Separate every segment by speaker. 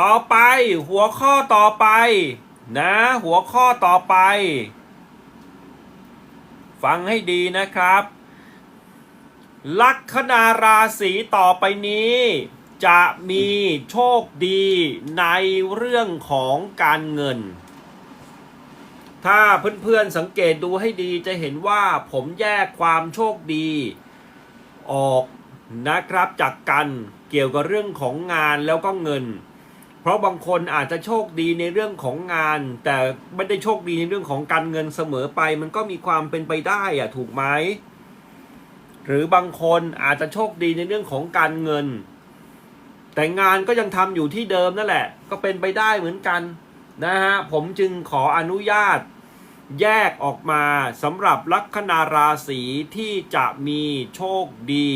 Speaker 1: ต่อไปหัวข้อต่อไปนะ หัวข้อต่อไป ฟังให้ดีนะครับ ลัคนาราศีต่อไปนี้ จะมีโชคดีในเรื่องของการเงิน ถ้าเพื่อนๆสังเกตดูให้ดีจะเห็นว่าผมแยกความโชคดีออกนะครับจากกันเกี่ยวกับเรื่องของงานแล้วก็เงิน เพราะบางคนอาจจะโชคดีในเรื่องของงาน แต่ไม่ได้โชคดีในเรื่องของการเงินเสมอไป มันก็มีความเป็นไปได้อะถูกไหมหรือบางคนอาจจะโชคดีในเรื่องของการเงิน แต่งานก็ยังทำอยู่ที่เดิมนั่นแหละ ก็เป็นไปได้เหมือนกันนะฮะผมจึงขออนุญาตแยกออกมาสำหรับลัคนาราศีที่จะมีโชคดี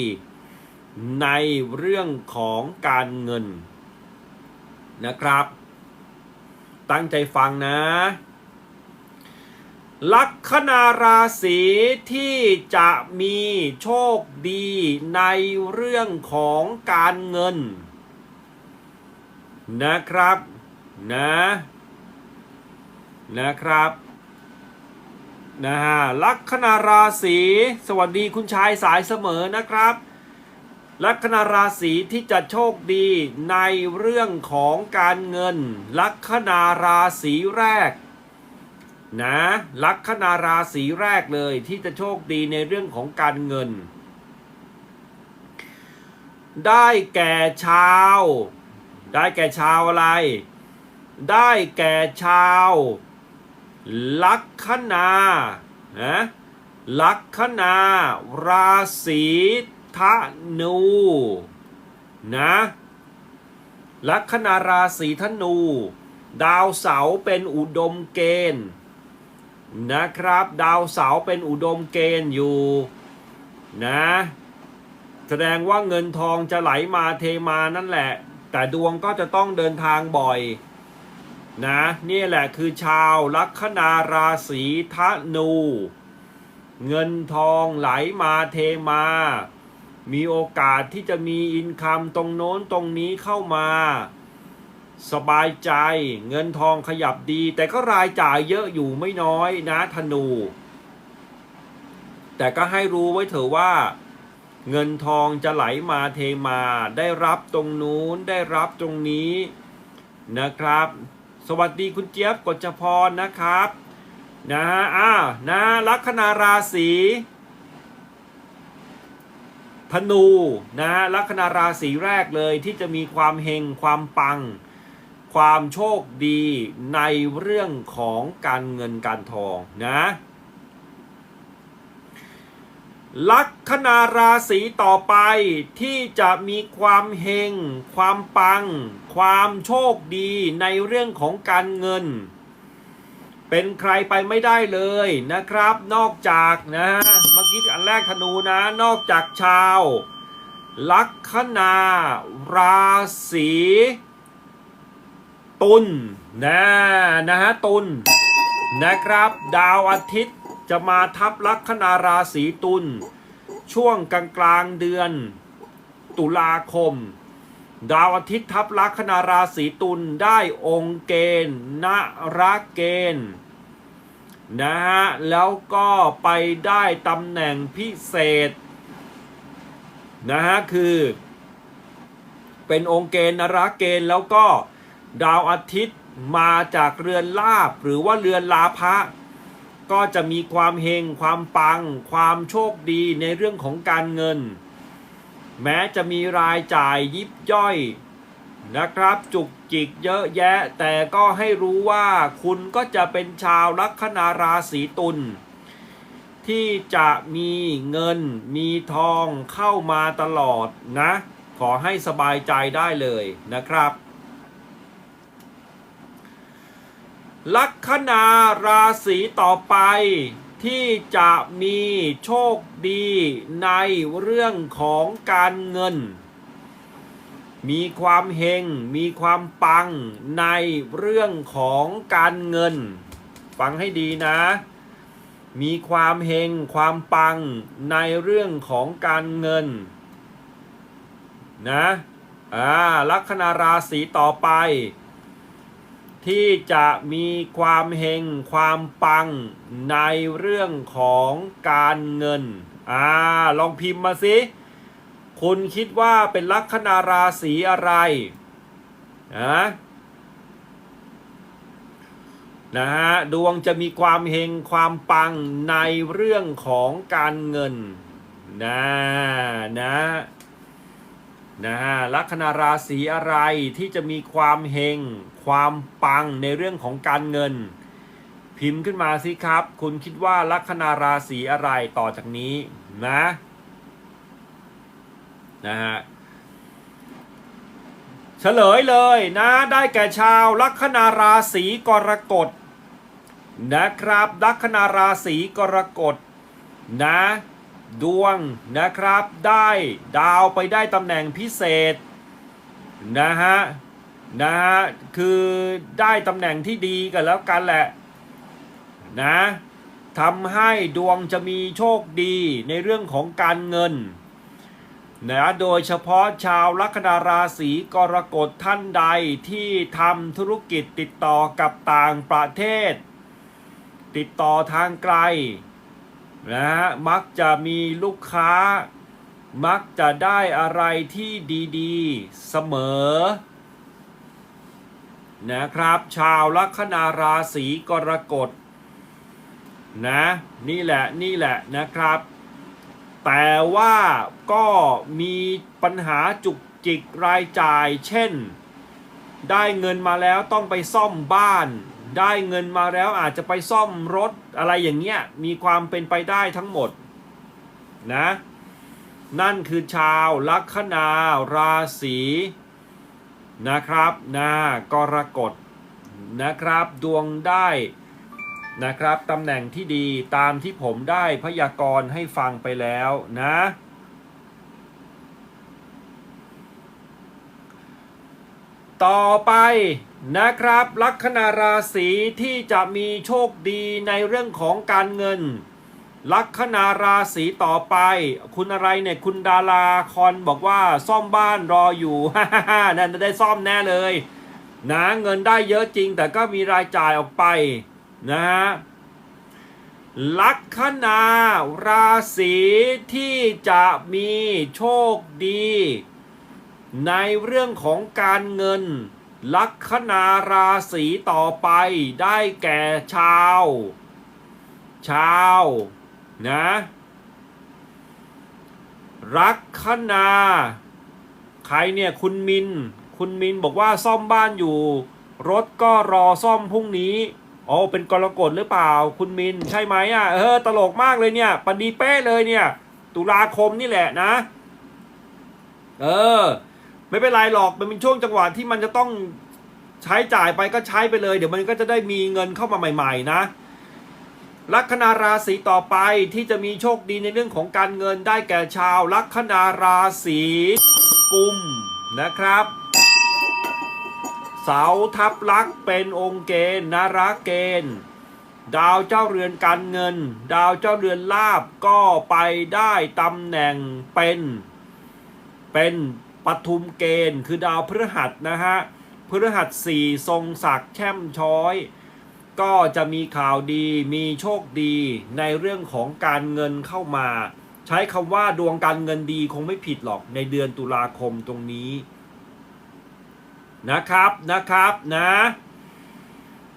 Speaker 1: ในเรื่องของการเงิน นะครับ ตั้งใจฟังนะ ลัคนาราศีที่จะมีโชคดีในเรื่องของการเงิน นะครับนะนะครับนะฮะลัคนาราศีสวัสดีคุณชายสายเสมอนะครับ ลัคนาราศีที่จะโชคดีในเรื่องของการเงิน ลัคนาราศีแรกนะลัคนาราศีแรกเลยที่จะโชคดีในเรื่องของการเงิน ได้แก่ชาว ได้แก่ชาวอะไร ได้แก่ชาว ลัคนานะลัคนาราศี ธนู นะลัคนาราศีธนู ดาวเสาร์เป็นอุดมเกณฑ์นะครับ ดาวเสาร์เป็นอุดมเกณฑ์อยู่ นะ แสดงว่าเงินทองจะไหลมาเทมานั่นแหละ แต่ดวงก็จะต้องเดินทางบ่อย นะนี่แหละคือชาวลัคนาราศีธนู เงินทองไหลมาเทมา มีโอกาสที่จะมีอินคัมตรงโน้นตรงนี้เข้ามา สบายใจเงินทองขยับดี แต่ก็รายจ่ายเยอะอยู่ไม่น้อยนะธนู แต่ก็ให้รู้ไว้เถอะว่า เงินทองจะไหลมาเทมาได้รับตรงนู้นได้รับตรงนี้นะครับ สวัสดีคุณเจี๊ยบกฎจพรนะครับ นะฮะอ้าวนะลัคนาราศี ธนูนะฮะลัคนาราศีแรกเลยที่จะมีความเฮงความปัง ความโชคดีในเรื่องของการเงินการทองนะลัคนาราศีต่อไปที่จะมีความเฮง ความปัง ความโชคดีในเรื่องของการเงิน เป็นใครไปไม่ได้เลยนะครับ นอกจากนะเมื่อกี้อันแรกธนูนะ นอกจากชาว ลัคนาราศีตุลนะนะฮะตุลนะครับ ดาวอาทิตย์จะมาทับลัคนาราศีตุลช่วงกลางกลางเดือน ตุลาคม ดาวอาทิตย์ทับลัคนาราศีตุลได้องค์เกณฑ์นรักเกณฑ์นะฮะแล้วก็ไปได้ตำแหน่งพิเศษนะฮะคือเป็นองค์เกณฑ์นรักเกณฑ์แล้วก็ดาวอาทิตย์มาจากเรือนลาบหรือว่าเรือนลาภะก็จะมีความเฮงความปัง ความโชคดีในเรื่องของการเงิน แม้จะมีรายจ่ายยิบย่อยนะครับ จุกจิกเยอะแยะ แต่ก็ให้รู้ว่าคุณก็จะเป็นชาวลัคนาราศีตุลที่จะมีเงินมีทองเข้ามาตลอดนะ ขอให้สบายใจได้เลยนะครับ ลัคนาราศีต่อไป ที่จะมีโชคดีในเรื่องของการเงิน มีความเฮง มีความปังในเรื่องของการเงิน ฟังให้ดีนะ มีความเฮง ความปังในเรื่องของการเงิน นะ อ่า ลัคนาราศีต่อไป ที่จะมีความเฮงความปังในเรื่องของการเงิน อ่า ลองพิมพ์มาสิ คุณคิดว่าเป็นลัคนาราศีอะไรนะนะฮะ ดวงจะมีความเฮงความปังในเรื่องของการเงิน นะ นะ นะฮะลัคนาราศีอะไรที่จะมีความเฮง ความปังในเรื่องของการเงิน พิมพ์ขึ้นมาสิครับ คุณคิดว่าลัคนาราศีอะไรต่อจากนี้นะนะฮะเฉลยเลยนะ ได้แก่ชาวลัคนาราศีกรกฎนะครับ ลัคนาราศีกรกฎนะ ดวงนะครับได้ดาวไปได้ตำแหน่งพิเศษนะฮะนะฮะคือได้ตำแหน่งที่ดีกันแล้วกันแหละนะทำให้ดวงจะมีโชคดีในเรื่องของการเงินนะโดยเฉพาะชาวลัคนาราศีกรกฎท่านใดที่ทำธุรกิจติดต่อกับต่างประเทศ ติดต่อทางไกล นะฮะมักจะมีลูกค้า มักจะได้อะไรที่ดีๆ เสมอ นะครับ ชาวลัคนาราศีกรกฎนะนี่แหละนี่แหละนะครับ แต่ว่าก็มีปัญหาจุกจิกรายจ่าย เช่น ได้เงินมาแล้วต้องไปซ่อมบ้าน ได้เงินมาแล้วอาจจะไปซ่อมรถอะไรอย่างเงี้ยมีความเป็นไปได้ทั้งหมดนะนั่นคือชาวลัคนาราศีนะครับนากรกฎนะครับดวงได้นะครับตำแหน่งที่ดีตามที่ผมได้พยากรณ์ให้ฟังไปแล้วนะ ต่อไปนะครับ ลัคนาราศีที่จะมีโชคดีในเรื่องของการเงิน ลัคนาราศีต่อไป คุณอะไรเนี่ยคุณดาราคอนบอกว่าซ่อมบ้านรออยู่นั่นจะได้ซ่อมแน่เลยนะเงินได้เยอะจริงแต่ก็มีรายจ่ายออกไปนะฮะลัคนาราศีที่จะมีโชคดี ในเรื่องของการเงิน ลัคนาราศีต่อไปได้แก่ชาว ชาวนะลัคนา ใครเนี่ยคุณมิน คุณมินบอกว่าซ่อมบ้านอยู่ รถก็รอซ่อมพรุ่งนี้อ๋อเป็นกรกฎหรือเปล่า คุณมินใช่ไหมอะเออตลกมากเลยเนี่ยปดีเป้เลยเนี่ย ตุลาคมนี่แหละนะ เออ ไม่เป็นไรหรอกมันเป็นช่วงจังหวะที่มันจะต้องใช้จ่ายไปก็ใช้ไปเลย เดี๋ยวมันก็จะได้มีเงินเข้ามาใหม่ ๆ นะลัคนาราศีต่อไปที่จะมีโชคดีในเรื่องของการเงินได้แก่ชาวลัคนาราศีกุมนะครับ เสาทับลักษ์เป็นองค์เกณฑ์นาราเกณฑ์ดาวเจ้าเรือนการเงิน ดาวเจ้าเรือนลาบก็ไปได้ตำแหน่งเป็น เป็น ปทุมเกณฑ์คือดาวพฤหัสนะฮะพฤหัสสี่ทรงศักดิ์แช่มช้อย ก็จะมีข่าวดีมีโชคดีในเรื่องของการเงินเข้ามา ใช้คำว่าดวงการเงินดีคงไม่ผิดหรอกในเดือนตุลาคมตรงนี้นะครับนะครับนะ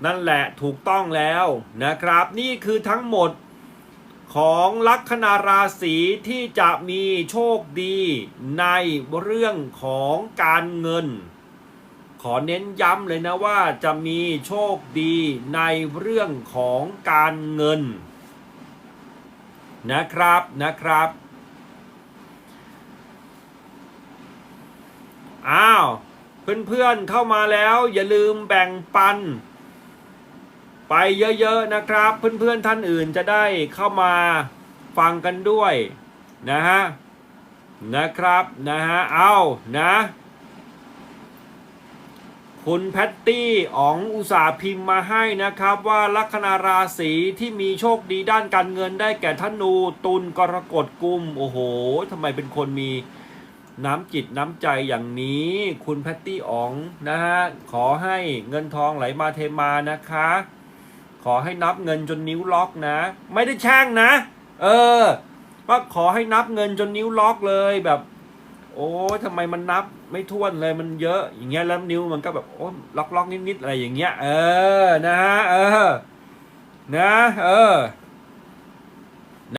Speaker 1: นั่นแหละถูกต้องแล้วนะครับ นี่คือทั้งหมด ของลัคนาราศีที่จะมีโชคดีในเรื่องของการเงิน ขอเน้นย้ำเลยนะว่าจะมีโชคดีในเรื่องของการเงิน นะครับนะครับอ้าวเพื่อนๆเข้ามาแล้วอย่าลืมแบ่งปัน ไปเยอะๆนะครับ เพื่อนๆท่านอื่นจะได้เข้ามาฟังกันด้วยนะฮะนะครับนะฮะเอานะคุณแพตตี้อ๋องอุตสาพิมพ์มาให้นะครับว่าลัคนาราศีที่มีโชคดีด้านการเงินได้แก่ธนูตุลกรกฎกุม โอ้โหทำไมเป็นคนมีน้ำจิตน้ำใจอย่างนี้ คุณแพตตี้อ๋องนะฮะขอให้เงินทองไหลมาเทมานะคะ ขอให้นับเงินจนนิ้วล็อกนะ ไม่ได้แช่งนะ เออว่าขอให้นับเงินจนนิ้วล็อกเลยแบบ โอ้ทำไมมันนับไม่ท้วนเลยมันเยอะ อย่างเงี้ยแล้วนิ้วมันก็แบบโอ้ล็อกล็อกนิดๆอะไรอย่างเงี้ย เออนะฮะเออ นะ เออ